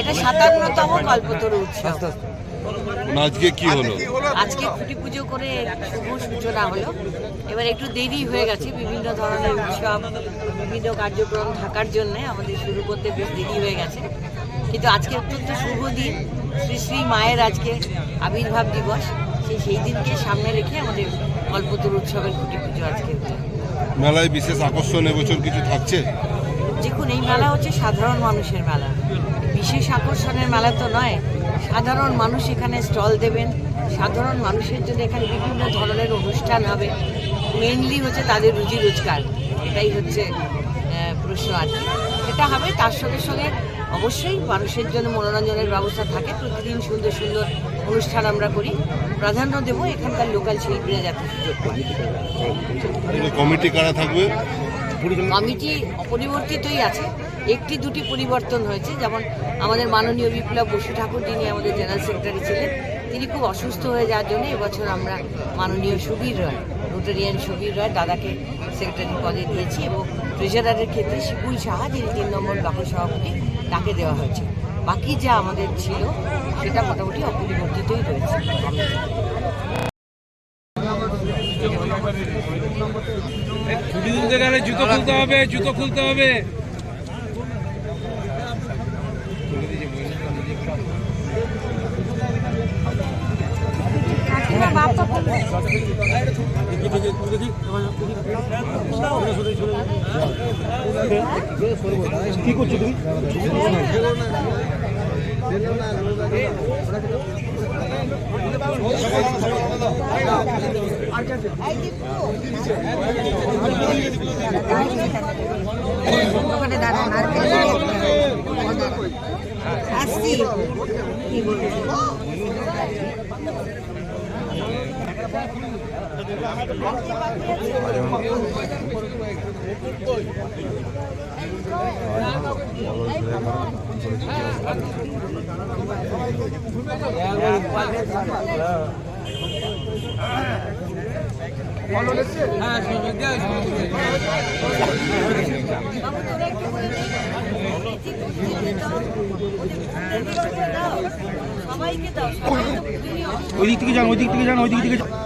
এটা সাতান্নতম কল্পতরু উৎসব। মানে আজকে কি হলো? আজকে খুঁটি পুজো করে শুভ সূচনা হলো। এবার একটু দেরি হয়ে গেছে বিভিন্ন ধরনের উৎসব বিভিন্ন কার্যক্রম থাকার জন্য আমাদের শুরু করতে বেশ দেরি হয়ে গেছে। কিন্তু আজকে অত্যন্ত শুভ দিন। শ্রী শ্রী মায়ের আজকে আবির্ভাব দিবস। সেই সেই দিনকে সামনে রেখে আমাদের কল্পতরু উৎসবের খুঁটি পুজো আজকে মেলায় বিশেষ আকর্ষণ এবছর কিছু থাকছে? দেখুন এই মেলা হচ্ছে সাধারণ মানুষের মেলা। বিশেষ আকর্ষণের মেলা তো নয়। সাধারণ মানুষ এখানে স্টল দেবেন। সাধারণ মানুষের জন্য এখানে বিভিন্ন ধরনের অনুষ্ঠান হবে। মেনলি হচ্ছে তাদের রুজি রোজগার। এটাই হচ্ছে প্রশ্ন আর কি। সেটা হবে তার সঙ্গে সঙ্গে অবশ্যই মানুষের জন্য মনোরঞ্জনের ব্যবস্থা থাকে। প্রতিদিন সুন্দর সুন্দর অনুষ্ঠান আমরা করি। প্রাধান্য দেবো এখানকার লোকাল শিল্পীরা যাতে সুযোগ পায়। কমিটি কারা থাকবে? কমিটি অপরিবর্তিতই আছে। একটি দুটি পরিবর্তন হয়েছে। যেমন আমাদের মাননীয় বিপ্লব বসু ঠাকুর, যিনি আমাদের জেনারেল সেক্রেটারি ছিলেন, তিনি খুব অসুস্থ হয়ে যাওয়ার জন্য এবছর আমরা মাননীয় সুবীর রয়, রোটারিয়ান সুবীর রয় দাদাকে সেক্রেটারি পদে দিয়েছি এবং ট্রেজারারের ক্ষেত্রে শিপুল সাহা, যিনি তিন নম্বর ব্লক সভাপতি, তাকে দেওয়া হয়েছে। বাকি যা আমাদের ছিল, সেটা মোটামুটি অপরিবর্তিতই রয়েছে। জুতো তুলতে গেলে জুতো খুলতে হবে। জুতো খুলতে হবে ওখানে দাঁড়ান আর আসছি কি বলব? ওই দিক থেকে যান ওই দিক থেকে যান ওই দিক থেকে যান।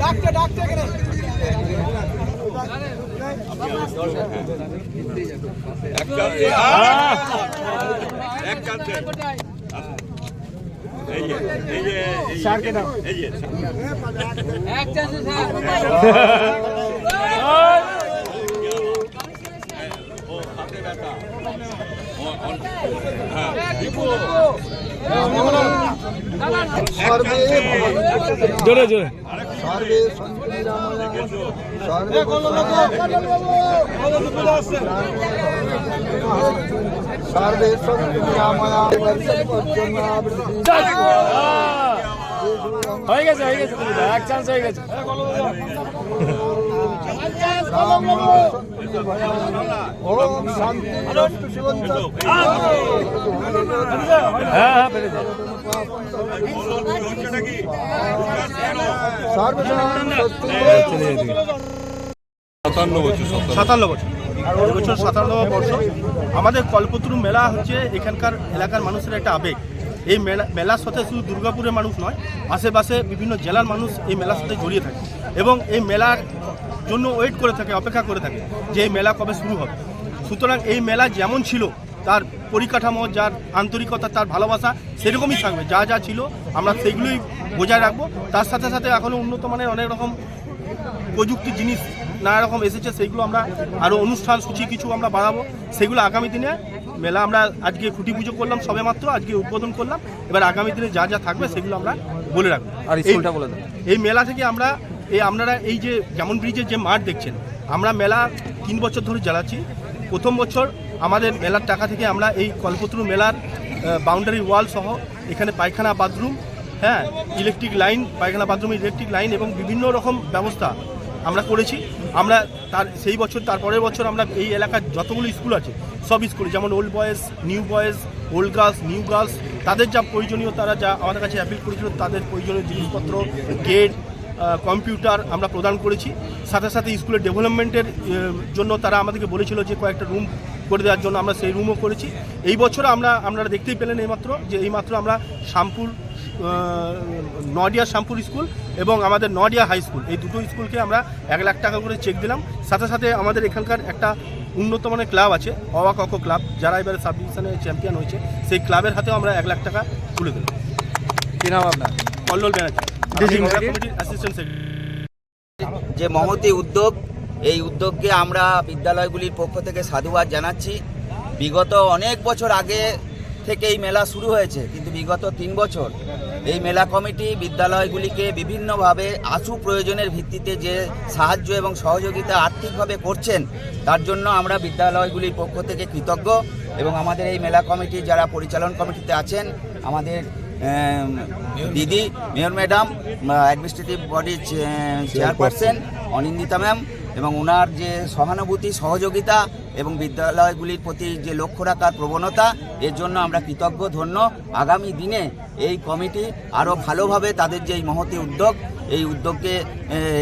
ডাকতে ডাকতে এখানে। জোরে জোরে। সর্বে সর্বে সর্বে হয়ে গেছে হয়ে গেছে এক চান্স হয়ে গেছে। ওম শান্তি হ্যাঁ হ্যাঁ সাতান্ন বছর বছর। বর্ষ। আমাদের কল্পতরু মেলা হচ্ছে এখানকার এলাকার মানুষের একটা আবেগ। এই মেলা মেলার সাথে শুধু দুর্গাপুরের মানুষ নয়, আশেপাশে বিভিন্ন জেলার মানুষ এই মেলার সাথে জড়িয়ে থাকে এবং এই মেলার জন্য ওয়েট করে থাকে, অপেক্ষা করে থাকে যে এই মেলা কবে শুরু হবে। সুতরাং এই মেলা যেমন ছিল তার পরিকাঠামো যার আন্তরিকতা তার ভালোবাসা সেরকমই থাকবে। যা যা ছিল আমরা সেগুলোই বজায় রাখব। তার সাথে সাথে এখনও উন্নত মানের অনেক রকম প্রযুক্তি জিনিস নানা রকম এসেছে সেইগুলো আমরা আরও অনুষ্ঠান সূচি কিছু আমরা বাড়াবো। সেগুলো আগামী দিনে মেলা আমরা আজকে খুঁটি পুজো করলাম সবে মাত্র আজকে উদ্বোধন করলাম। এবার আগামী দিনে যা যা থাকবে সেগুলো আমরা বলে রাখব। আর এই- স্কুলটা বলে এই মেলা থেকে আমরা এই আপনারা এই যে যেমন ব্রিজের যে মাঠ দেখছেন আমরা মেলা তিন বছর ধরে জ্বালাচ্ছি। প্রথম বছর আমাদের মেলার টাকা থেকে আমরা এই কল্পতরু মেলার বাউন্ডারি ওয়াল সহ এখানে পায়খানা বাথরুম হ্যাঁ ইলেকট্রিক লাইন পায়খানা বাথরুম ইলেকট্রিক লাইন এবং বিভিন্ন রকম ব্যবস্থা আমরা করেছি। আমরা তার, সেই বছর তারপরের বছর আমরা এই এলাকার যতগুলো স্কুল আছে, সব স্কুলে যেমন old boys new boys old girls new girls তাদের যা প্রয়োজনীয়, তারা যা আমাদের কাছে অ্যাপিল করেছিল, তাদের প্রয়োজনীয় জিনিসপত্র গেট কম্পিউটার আমরা প্রদান করেছি। সাথে সাথে স্কুলের ডেভেলপমেন্টের জন্য তারা আমাদেরকে বলেছিল যে কয়েকটা রুম করে দেওয়ার জন্য আমরা সেই রুমও করেছি। এই বছর আমরা আপনারা দেখতেই পেলেন এইমাত্র যে এইমাত্র আমরা শ্যামপুর নডিয়া শ্যামপুর স্কুল এবং আমাদের নডিয়া হাই স্কুল এই দুটো স্কুলকে আমরা এক লাখ টাকা করে চেক দিলাম। সাথে সাথে আমাদের এখানকার একটা উন্নত মানের ক্লাব আছে অবাক অক ক্লাব যারা এবারে সাব ডিভিশনে চ্যাম্পিয়ন হয়েছে সেই ক্লাবের হাতেও আমরা এক লাখ টাকা তুলে দিলাম। কি নাম আপনার? কল্লোল ব্যানার্জি। অ্যাসিস্ট্যান্ট সেক্রেটারি যে মহতি উদ্যোগ এই উদ্যোগকে আমরা বিদ্যালয়গুলির পক্ষ থেকে সাধুবাদ জানাচ্ছি। বিগত অনেক বছর আগে থেকে এই মেলা শুরু হয়েছে, কিন্তু বিগত তিন বছর এই মেলা কমিটি বিদ্যালয়গুলিকে বিভিন্নভাবে আশু প্রয়োজনের ভিত্তিতে যে সাহায্য এবং সহযোগিতা আর্থিকভাবে করছেন, তার জন্য আমরা বিদ্যালয়গুলির পক্ষ থেকে কৃতজ্ঞ এবং আমাদের এই মেলা কমিটি যারা পরিচালন কমিটিতে আছেন, আমাদের দিদি, মেয়র ম্যাডাম অ্যাডমিনিস্ট্রেটিভ বডির চেয়ারপারসন, অনিন্দিতা ম্যাম এবং ওনার যে সহানুভূতি সহযোগিতা এবং বিদ্যালয়গুলির প্রতি যে লক্ষ্য রাখার প্রবণতা এর জন্য আমরা কৃতজ্ঞ ধন্য। আগামী দিনে এই কমিটি আরও ভালোভাবে তাদের যে এই মহতি উদ্যোগ এই উদ্যোগকে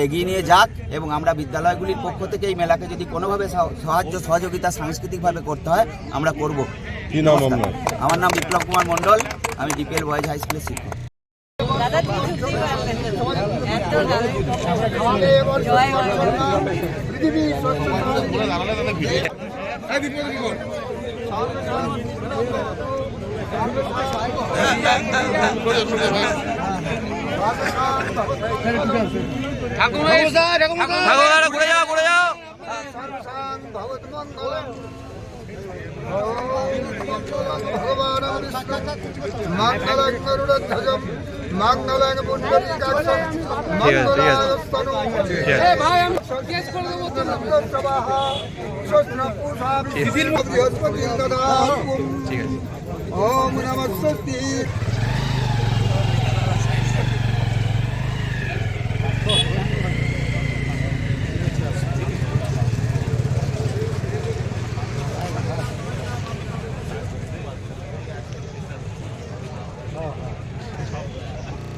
এগিয়ে নিয়ে যাক এবং আমরা বিদ্যালয়গুলির পক্ষ থেকে এই মেলাকে যদি কোনোভাবে সহ- সাহায্য সহযোগিতা সাংস্কৃতিকভাবে করতে হয় আমরা করব। আমার নাম বিপ্লব কুমার মণ্ডল আমি ডিপিএল বয়েজ হাই স্কুলের শিক্ষক। দাদা তুই ঢুকতেই পারবেন এত দাদা। জয় পৃথিবী ঘুরে যাও ঘুরে যাও। ভগবান ঠিক আছে। ওম নমঃ স্বস্তি